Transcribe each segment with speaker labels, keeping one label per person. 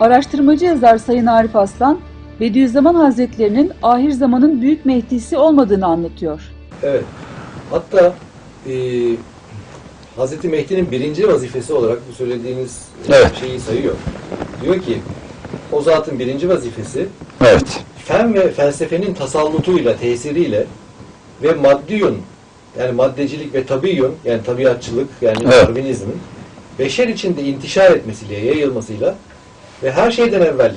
Speaker 1: Araştırmacı yazar Sayın Arif Aslan, Bediüzzaman Hazretlerinin ahir zamanın büyük mehdisi olmadığını anlatıyor.
Speaker 2: Evet. Hatta e, Hz. Mehdi'nin birinci vazifesi olarak bu söylediğiniz
Speaker 3: Evet.
Speaker 2: şeyi sayıyor. Diyor ki o zatın birinci vazifesi
Speaker 3: Evet.
Speaker 2: fen ve felsefenin tasallutuyla, tesiriyle ve maddiyun yani maddecilik ve tabiyun yani tabiatçılık yani
Speaker 3: Evet.
Speaker 2: Darwinizmin beşer içinde intişar etmesiyle, yayılmasıyla ve her şeyden evvel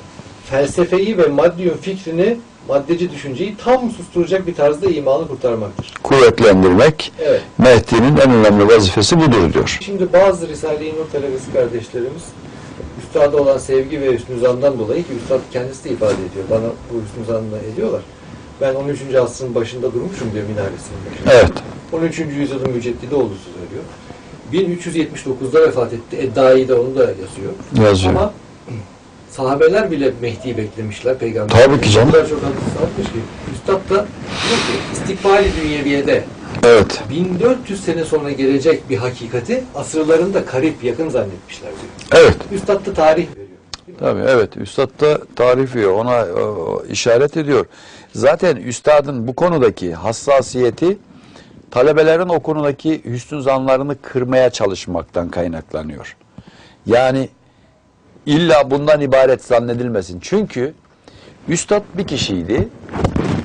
Speaker 2: felsefeyi ve maddiyun fikrini, maddeci düşünceyi tam susturacak bir tarzda imanı kurtarmaktır.
Speaker 3: Kuvvetlendirmek
Speaker 2: Evet.
Speaker 3: Mehdi'nin en önemli vazifesi budur diyor.
Speaker 2: Şimdi bazı Risale-i Nur talebesi kardeşlerimiz üstada olan sevgi ve hüsnü zandan dolayı ki üstad kendisi de ifade ediyor. Bana bu hüsnü zanla ediyorlar. Ben 13. asrın başında durmuşum diyor minaresinin başında.
Speaker 3: Evet.
Speaker 2: 13. yüzyılın müceddidi olduğu söylüyor. 1379'da vefat etti. Eddai de onu da yazıyor.
Speaker 3: Yazıyor.
Speaker 2: Ama sahabeler bile Mehdi'yi beklemişler peygamber.
Speaker 3: Tabii ki canım.
Speaker 2: O kadar çok hadis atmış ki. Üstad da diyor ki istikbali dünyeviyede
Speaker 3: Evet.
Speaker 2: 1400 sene sonra gelecek bir hakikati asırlarında karip, yakın zannetmişler diyor.
Speaker 3: Evet.
Speaker 2: Üstad da tarih veriyor.
Speaker 3: Tabii evet. Üstad da tarif ediyor. Ona o, işaret ediyor. Zaten üstadın bu konudaki hassasiyeti talebelerin o konudaki hüsnü zanlarını kırmaya çalışmaktan kaynaklanıyor. Yani illa bundan ibaret zannedilmesin. Çünkü üstad bir kişiydi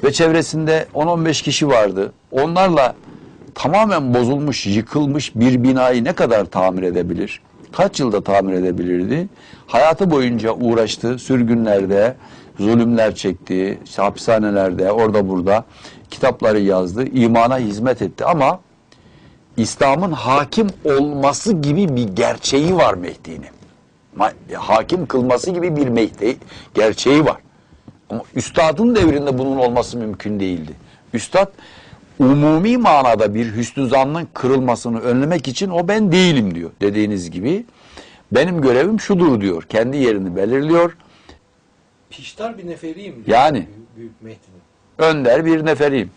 Speaker 3: ve çevresinde 10-15 kişi vardı. Onlarla tamamen bozulmuş, yıkılmış bir binayı ne kadar tamir edebilir? Kaç yılda tamir edebilirdi? Hayatı boyunca uğraştı, sürgünlerde, zulümler çekti, işte hapishanelerde, orada burada kitapları yazdı, imana hizmet etti ama İslam'ın hakim olması gibi bir gerçeği var Mehdi'nin. Hakim kılması gibi bir Mehdi gerçeği var. Ama üstadın devrinde bunun olması mümkün değildi. Üstad umumi manada bir hüsnü zannın kırılmasını önlemek için o ben değilim diyor. Dediğiniz gibi benim görevim şudur diyor. Kendi yerini belirliyor.
Speaker 2: Piştar bir neferiyim diyor.
Speaker 3: Yani.
Speaker 2: Büyük Mehdi'nin.
Speaker 3: Önder bir neferiyim.